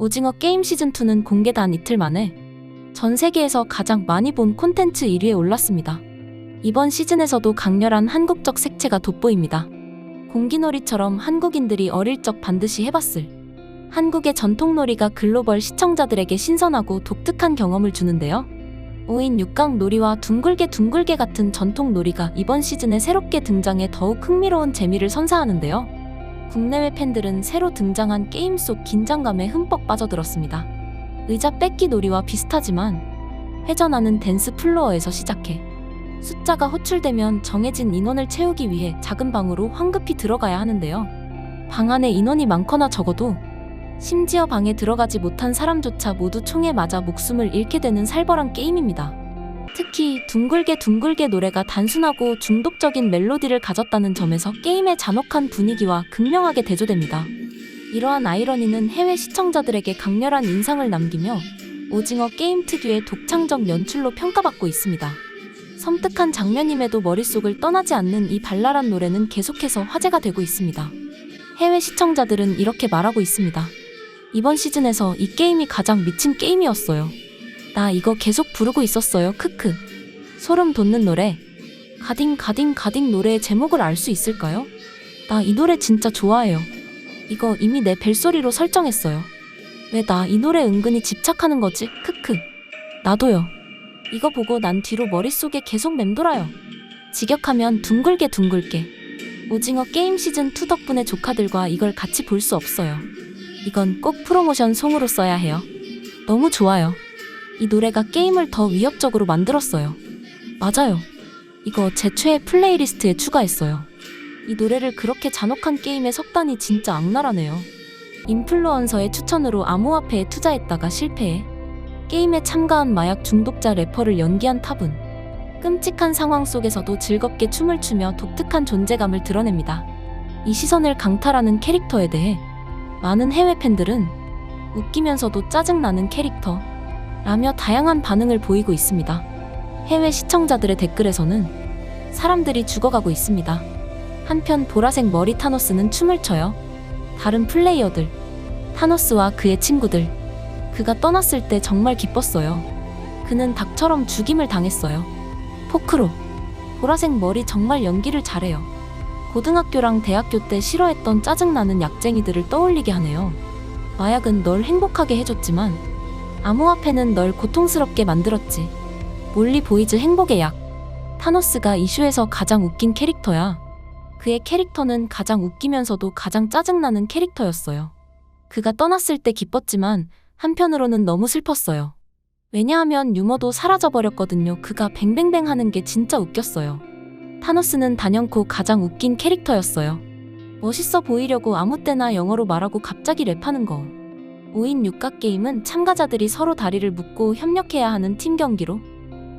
오징어 게임 시즌2는 공개 단 이틀 만에 전 세계에서 가장 많이 본 콘텐츠 1위에 올랐습니다. 이번 시즌에서도 강렬한 한국적 색채가 돋보입니다. 공기놀이처럼 한국인들이 어릴 적 반드시 해봤을 한국의 전통놀이가 글로벌 시청자들에게 신선하고 독특한 경험을 주는데요. 5인 6강 놀이와 둥글게 둥글게 같은 전통 놀이가 이번 시즌에 새롭게 등장해 더욱 흥미로운 재미를 선사하는데요. 국내외 팬들은 새로 등장한 게임 속 긴장감에 흠뻑 빠져들었습니다. 의자 뺏기 놀이와 비슷하지만 회전하는 댄스 플로어에서 시작해 숫자가 호출되면 정해진 인원을 채우기 위해 작은 방으로 황급히 들어가야 하는데요. 방 안에 인원이 많거나 적어도 심지어 방에 들어가지 못한 사람조차 모두 총에 맞아 목숨을 잃게 되는 살벌한 게임입니다. 특히 둥글게 둥글게 노래가 단순하고 중독적인 멜로디를 가졌다는 점에서 게임의 잔혹한 분위기와 극명하게 대조됩니다. 이러한 아이러니는 해외 시청자들에게 강렬한 인상을 남기며 오징어 게임 특유의 독창적 연출로 평가받고 있습니다. 섬뜩한 장면임에도 머릿속을 떠나지 않는 이 발랄한 노래는 계속해서 화제가 되고 있습니다. 해외 시청자들은 이렇게 말하고 있습니다. 이번 시즌에서 이 게임이 가장 미친 게임이었어요. 나 이거 계속 부르고 있었어요. 크크. 소름 돋는 노래. 가딩 가딩 가딩 노래의 제목을 알 수 있을까요? 나 이 노래 진짜 좋아해요. 이거 이미 내 벨소리로 설정했어요. 왜 나 이 노래 은근히 집착하는 거지? 크크. 나도요. 이거 보고 난 뒤로 머릿속에 계속 맴돌아요. 직역하면 둥글게 둥글게. 오징어 게임 시즌 2 덕분에 조카들과 이걸 같이 볼 수 없어요. 이건 꼭 프로모션 송으로 써야 해요. 너무 좋아요. 이 노래가 게임을 더 위협적으로 만들었어요. 맞아요. 이거 제 최애 플레이리스트에 추가했어요. 이 노래를 그렇게 잔혹한 게임에 섞다니 진짜 악랄하네요. 인플루언서의 추천으로 암호화폐에 투자했다가 실패해 게임에 참가한 마약 중독자 래퍼를 연기한 탑은 끔찍한 상황 속에서도 즐겁게 춤을 추며 독특한 존재감을 드러냅니다. 이 시선을 강탈하는 캐릭터에 대해 많은 해외 팬들은 웃기면서도 짜증나는 캐릭터 라며 다양한 반응을 보이고 있습니다. 해외 시청자들의 댓글에서는 사람들이 죽어가고 있습니다. 한편 보라색 머리 타노스는 춤을 춰요. 다른 플레이어들, 타노스와 그의 친구들, 그가 떠났을 때 정말 기뻤어요. 그는 닭처럼 죽임을 당했어요. 포크로, 보라색 머리 정말 연기를 잘해요. 고등학교랑 대학교 때 싫어했던 짜증나는 약쟁이들을 떠올리게 하네요. 마약은 널 행복하게 해줬지만 암호화폐는 널 고통스럽게 만들었지. 몰리 보이즈 행복의 약. 타노스가 이슈에서 가장 웃긴 캐릭터야. 그의 캐릭터는 가장 웃기면서도 가장 짜증나는 캐릭터였어요. 그가 떠났을 때 기뻤지만 한편으로는 너무 슬펐어요. 왜냐하면 유머도 사라져버렸거든요. 그가 뱅뱅뱅 하는 게 진짜 웃겼어요. 타노스는 단연코 가장 웃긴 캐릭터였어요. 멋있어 보이려고 아무 때나 영어로 말하고 갑자기 랩하는 거. 5인 6각 게임은 참가자들이 서로 다리를 묶고 협력해야 하는 팀 경기로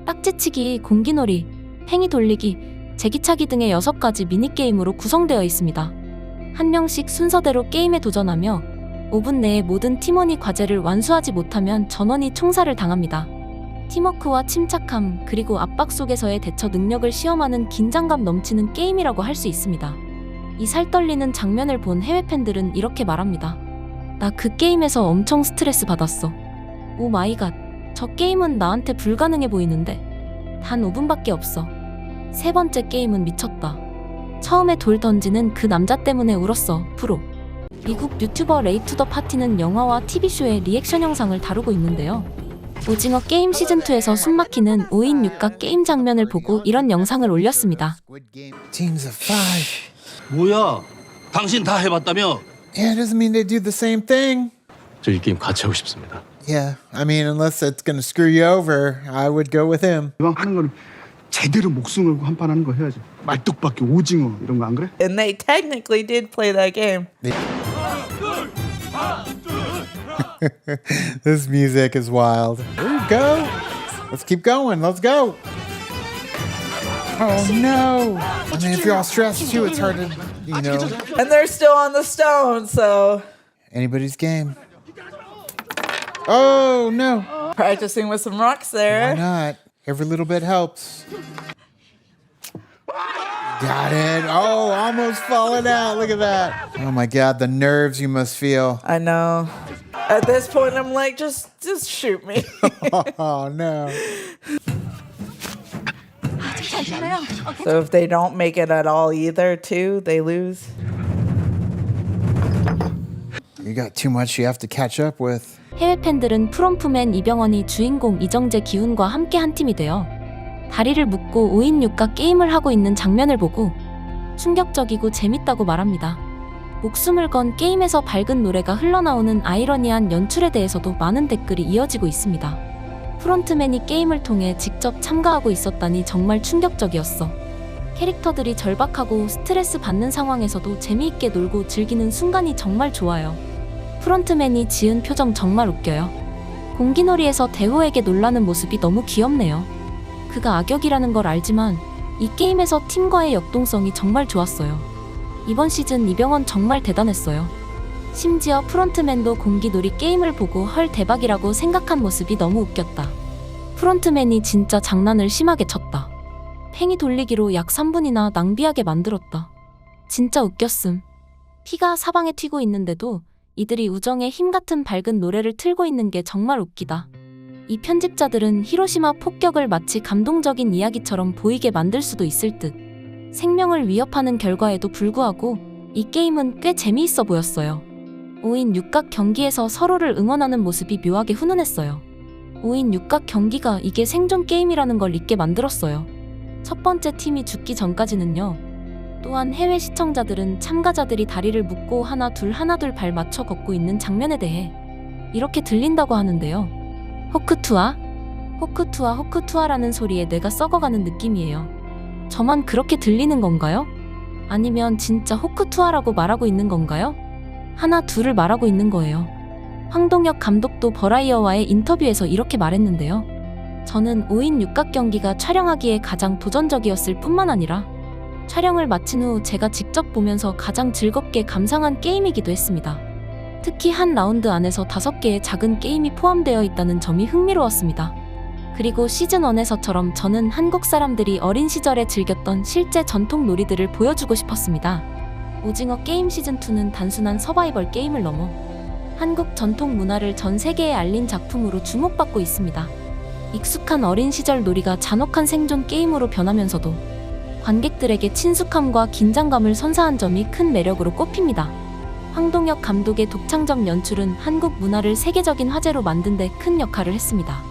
딱지치기, 공기놀이, 팽이 돌리기, 제기차기 등의 6가지 미니게임으로 구성되어 있습니다. 한 명씩 순서대로 게임에 도전하며 5분 내에 모든 팀원이 과제를 완수하지 못하면 전원이 총살을 당합니다. 팀워크와 침착함, 그리고 압박 속에서의 대처 능력을 시험하는 긴장감 넘치는 게임이라고 할 수 있습니다. 이 살떨리는 장면을 본 해외 팬들은 이렇게 말합니다. 나 그 게임에서 엄청 스트레스 받았어. 오 마이 갓. 저 게임은 나한테 불가능해 보이는데. 단 5분밖에 없어. 세 번째 게임은 미쳤다. 처음에 돌 던지는 그 남자 때문에 울었어. 프로. 미국 유튜버 레이투 더 파티는 영화와 TV쇼의 리액션 영상을 다루고 있는데요. 오징어 게임 시즌2에서 숨막히는 5인 6각 게임 장면을 보고 이런 영상을 올렸습니다. Teams of five. 뭐야? 당신 다 해봤다며? Yeah, it doesn't mean they do the same thing. 저 이 게임 같이 하고 싶습니다. Yeah, I mean, unless it's gonna screw you over, I would go with him. 이왕 하는 거는 제대로 목숨 걸고 한 판 하는 거 해야지. 말뚝박기 오징어 이런 거 안 그래? And they technically did play that game. This music is wild. There you go. Let's keep going. Let's go. Oh no! I mean, if you're all stressed too, it's hard to, you know, And they're still on the stone, so anybody's game. Oh no! practicing with some rocks there. Why there. not? Every little bit helps. Got it. Oh, almost falling out. Look at that. Oh my god, the nerves you must feel. I know. At this point, I'm like, just, just shoot me. Oh no. so if they don't make it at all either, too, they lose. You got too much you have to catch up with. 해외 팬들은 프롬프맨 이병헌이 주인공 이정재 기훈과 함께 한 팀이 되어 다리를 묶고 5인 6각 게임을 하고 있는 장면을 보고 충격적이고 재밌다고 말합니다. 목숨을 건 게임에서 밝은 노래가 흘러나오는 아이러니한 연출에 대해서도 많은 댓글이 이어지고 있습니다. 프론트맨이 게임을 통해 직접 참가하고 있었다니 정말 충격적이었어. 캐릭터들이 절박하고 스트레스 받는 상황에서도 재미있게 놀고 즐기는 순간이 정말 좋아요. 프론트맨이 지은 표정 정말 웃겨요. 공기놀이에서 대호에게 놀라는 모습이 너무 귀엽네요. 그가 악역이라는 걸 알지만 이 게임에서 팀과의 역동성이 정말 좋았어요. 이번 시즌 이병헌 정말 대단했어요. 심지어 프론트맨도 공기놀이 게임을 보고 헐 대박이라고 생각한 모습이 너무 웃겼다. 프론트맨이 진짜 장난을 심하게 쳤다. 팽이 돌리기로 약 3분이나 낭비하게 만들었다. 진짜 웃겼음. 피가 사방에 튀고 있는데도 이들이 우정의 힘 같은 밝은 노래를 틀고 있는 게 정말 웃기다. 이 편집자들은 히로시마 폭격을 마치 감동적인 이야기처럼 보이게 만들 수도 있을 듯. 생명을 위협하는 결과에도 불구하고 이 게임은 꽤 재미있어 보였어요. 5인 6각 경기에서 서로를 응원하는 모습이 묘하게 훈훈했어요. 5인 6각 경기가 이게 생존 게임이라는 걸 잊게 만들었어요. 첫 번째 팀이 죽기 전까지는요. 또한 해외 시청자들은 참가자들이 다리를 묶고 하나 둘 하나 둘 발 맞춰 걷고 있는 장면에 대해 이렇게 들린다고 하는데요. 호크투아? 호크투아 호크투아라는 소리에 내가 썩어가는 느낌이에요. 저만 그렇게 들리는 건가요? 아니면 진짜 호크투아라고 말하고 있는 건가요? 하나 둘을 말하고 있는 거예요. 황동혁 감독도 버라이어와의 인터뷰에서 이렇게 말했는데요. 저는 5인 6각 경기가 촬영하기에 가장 도전적이었을 뿐만 아니라 촬영을 마친 후 제가 직접 보면서 가장 즐겁게 감상한 게임이기도 했습니다. 특히 한 라운드 안에서 다섯 개의 작은 게임이 포함되어 있다는 점이 흥미로웠습니다. 그리고 시즌1에서처럼 저는 한국 사람들이 어린 시절에 즐겼던 실제 전통 놀이들을 보여주고 싶었습니다. 오징어 게임 시즌2는 단순한 서바이벌 게임을 넘어 한국 전통 문화를 전 세계에 알린 작품으로 주목받고 있습니다. 익숙한 어린 시절 놀이가 잔혹한 생존 게임으로 변하면서도 관객들에게 친숙함과 긴장감을 선사한 점이 큰 매력으로 꼽힙니다. 황동혁 감독의 독창적 연출은 한국 문화를 세계적인 화제로 만든 데 큰 역할을 했습니다.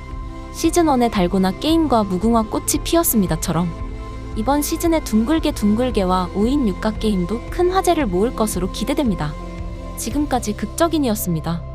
시즌1의 달고나 게임과 무궁화 꽃이 피었습니다처럼 이번 시즌의 둥글게 둥글게와 5인 6각 게임도 큰 화제를 모을 것으로 기대됩니다. 지금까지 극적인이었습니다.